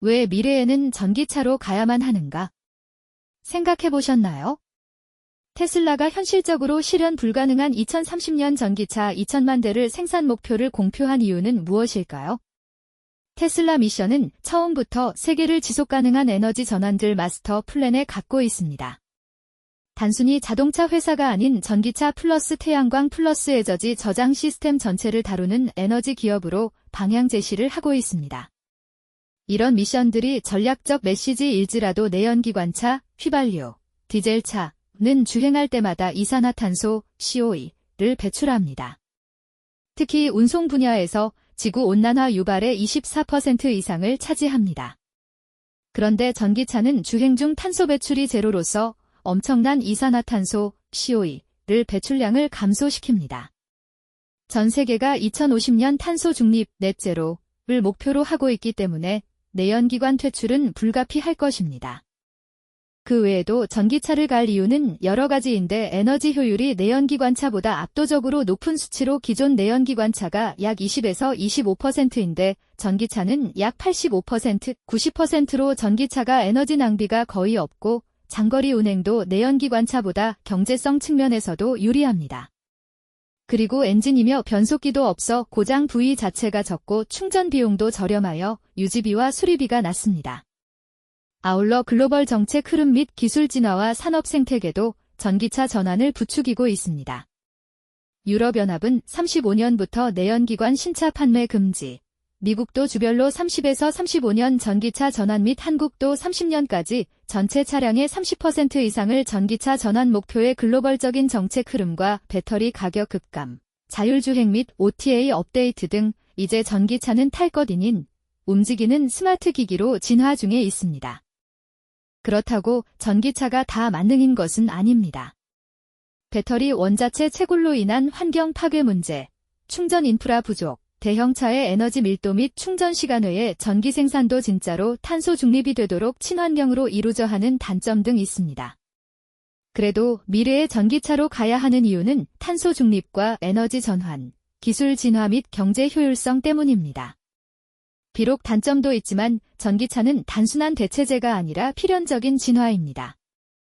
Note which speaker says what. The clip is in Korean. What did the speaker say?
Speaker 1: 왜 미래에는 전기차로 가야만 하는가? 생각해 보셨나요? 테슬라가 현실적으로 실현 불가능한 2030년 전기차 2천만 대를 생산 목표를 공표한 이유는 무엇일까요? 테슬라 미션은 처음부터 세계를 지속 가능한 에너지 전환들 마스터 플랜에 갖고 있습니다. 단순히 자동차 회사가 아닌 전기차 플러스 태양광 플러스 에저지 저장 시스템 전체를 다루는 에너지 기업으로 방향 제시를 하고 있습니다. 이런 미션들이 전략적 메시지일지라도 내연기관차, 휘발유, 디젤차는 주행할 때마다 이산화탄소, COE를 배출합니다. 특히 운송 분야에서 지구 온난화 유발의 24% 이상을 차지합니다. 그런데 전기차는 주행 중 탄소 배출이 제로로서 엄청난 이산화탄소, COE를 배출량을 감소시킵니다. 전 세계가 2050년 탄소 중립 넷제로를 목표로 하고 있기 때문에 내연기관 퇴출은 불가피할 것입니다. 그 외에도 전기차를 갈 이유는 여러 가지인데 에너지 효율이 내연기관차보다 압도적으로 높은 수치로 기존 내연기관차가 약 20에서 25%인데 전기차는 약 85%, 90%로 전기차가 에너지 낭비가 거의 없고 장거리 운행도 내연기관차보다 경제성 측면에서도 유리합니다. 그리고 엔진이며 변속기도 없어 고장 부위 자체가 적고 충전 비용도 저렴하여 유지비와 수리비가 낮습니다. 아울러 글로벌 정책 흐름 및 기술 진화와 산업 생태계도 전기차 전환을 부추기고 있습니다. 유럽연합은 35년부터 내연기관 신차 판매 금지, 미국도 주별로 30에서 35년 전기차 전환 및 한국도 30년까지 전체 차량의 30% 이상을 전기차 전환 목표의 글로벌적인 정책 흐름과 배터리 가격 급감, 자율주행 및 OTA 업데이트 등 이제 전기차는 탈 것이닌 움직이는 스마트 기기로 진화 중에 있습니다. 그렇다고 전기차가 다 만능인 것은 아닙니다. 배터리 원자체 채굴로 인한 환경 파괴 문제, 충전 인프라 부족, 대형차의 에너지 밀도 및 충전 시간 외에 전기 생산도 진짜로 탄소 중립이 되도록 친환경으로 이루어져 하는 단점 등 있습니다. 그래도 미래의 전기차로 가야 하는 이유는 탄소 중립과 에너지 전환, 기술 진화 및 경제 효율성 때문입니다. 비록 단점도 있지만 전기차는 단순한 대체제가 아니라 필연적인 진화입니다.